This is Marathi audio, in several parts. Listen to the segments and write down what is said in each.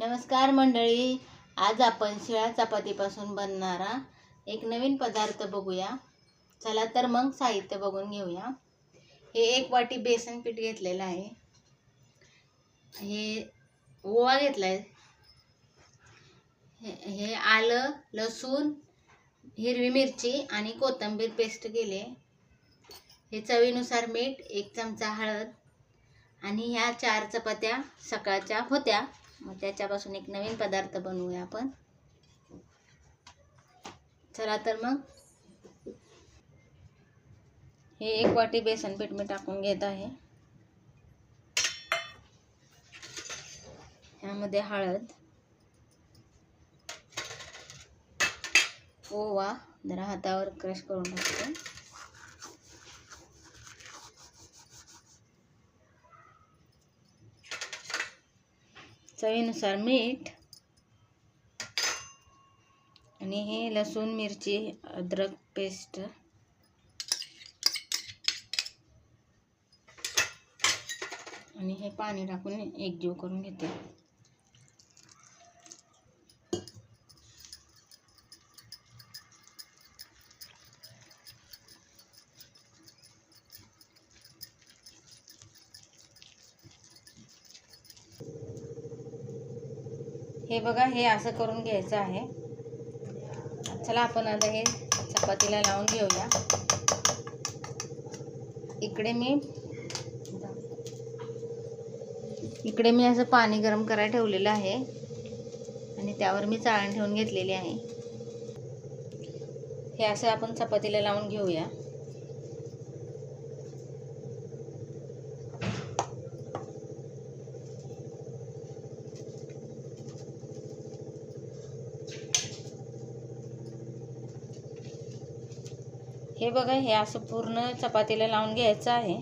नमस्कार मंडळी. आज आपण शिळ्या चपातीपासून बनणारा एक नवीन पदार्थ बघूया. चला तर मग साहित्य बघून घेऊया. हे एक वाटी बेसन पीठ घेतलेलं आहे. हे ओवा घेतला आहे हे हे आलं लसूण हिरवी मिरची आणि कोथिंबीर पेस्ट केले. हे चवीनुसार मीठ एक चमचा हळद आणि ह्या चार चपात्या सकाळच्या होत्या. मग त्याच्यापासून एक नवीन पदार्थ बनवूया आपण. चला तर मग. हे एक वाटी बेसन पीठ मी टाकून घेत आहे. ह्यामध्ये हळद. ओवा. जरा हातावर क्रश करून टाकतो. चवीनुसार मीठ आणि हे लसूण मिरची अद्रक पेस्ट. आणि हे पाणी टाकून एकजीव करून घेते. हे बघा हे असं करून घ्यायचं आहे. चला आपण आता हे चपातीला लावून घेऊया. इकडे मी इकडे मी असं पाणी गरम करायला ठेवलेलं आहे. आणि त्यावर मी चाळण ठेवून घेतलेली आहे. हे असं आपण चपातीला लावून घेऊया. हे बघा हे असं पूर्ण चपातीला लावून घ्यायचं आहे.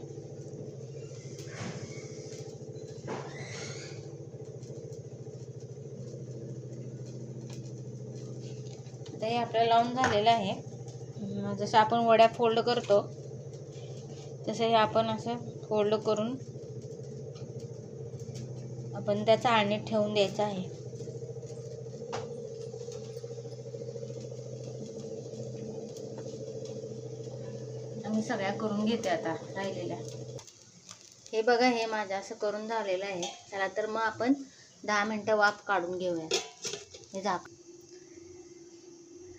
आता हे आपल्याला लावून झालेलं आहे. जसं आपण वड्या फोल्ड करतो तसं हे आपण असं फोल्ड करून आपण त्या चाळणीत ठेवून द्यायचं आहे. मी सगळ्या करून घेते आता राहिलेल्या. हे बघा हे माझं असं करून झालेलं आहे. चला तर मग आपण दहा मिनटं वाफ काढून घेऊया. हे झाक.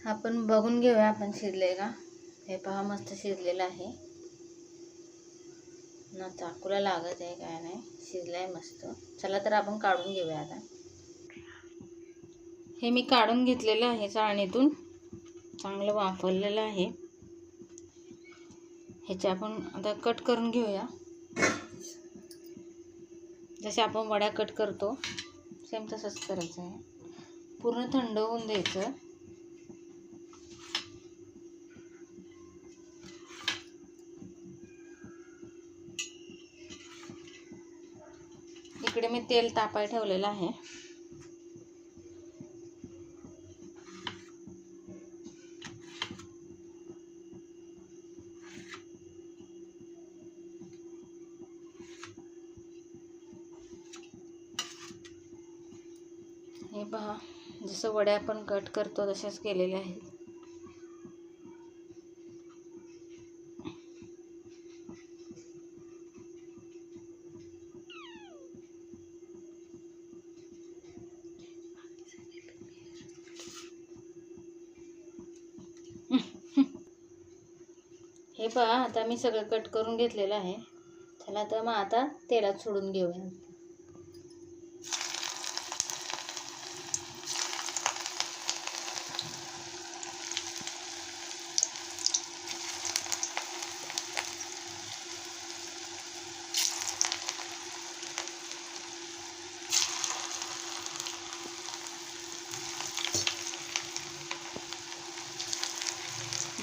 आपण बघून घेऊया आपण शिजले का? हे पहा मस्त शिजलेलं आहे. ना चाकूला लागत आहे काय नाही. शिजलं आहे मस्त. चला तर आपण काढून घेऊया आता. हे मी काढून घेतलेलं आहे चाळणीतून. चांगलं वाफरलेलं आहे. ह्याचे आपण आता कट करून घेऊया. जसे आपण वड्या कट करतो सेम तसंच करायचं आहे. पूर्ण थंड होऊन द्यायचं. इकडे मी तेल तापाय ठेवलेलं आहे. हे पहा जसं वड्या आपण कट करतो तशाच केलेल्या आहेत. हे पहा आता मी सगळं कट करून घेतलेलं आहे. चला तर मग आता तेलात सोडून घेऊया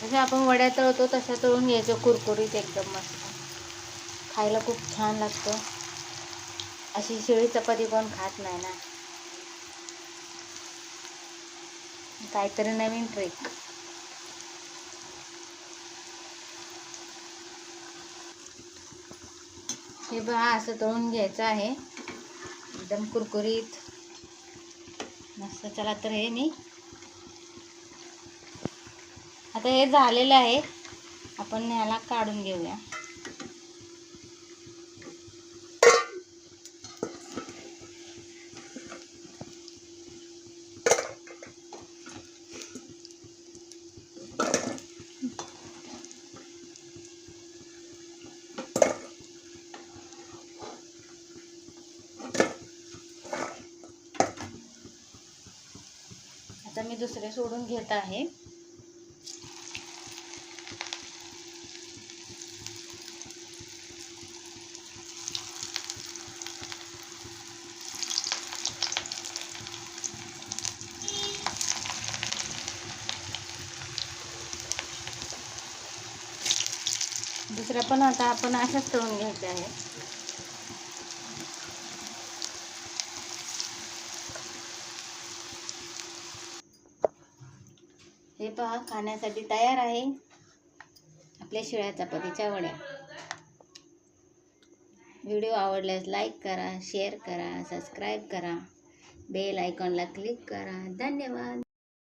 जसं आपण वड्या तळतो तशा तळून घ्यायचं. कुरकुरीत एकदम मस्त. खायला खूप छान लागतं. अशी शिळी चपाती कोण खात नाही ना. काहीतरी नवीन ट्रिक हे बघा असं तळून घ्यायचं आहे. एकदम कुरकुरीत. मस्त चला तर हे मी आता हे झालेलं आहे. आपण ह्याला काढून घेऊया. आता मी दुसरे सोडून घेत आहे. दुसऱ्या पण आता आपण अशाच तळून घ्यायचं आहे. हे पहा खाण्यासाठी तयार आहे आपल्या शिळ्या चपातीच्या वड्या. व्हिडिओ आवडल्यास लाईक करा शेअर करा सबस्क्राईब करा. बेल आयकॉनला क्लिक करा. धन्यवाद.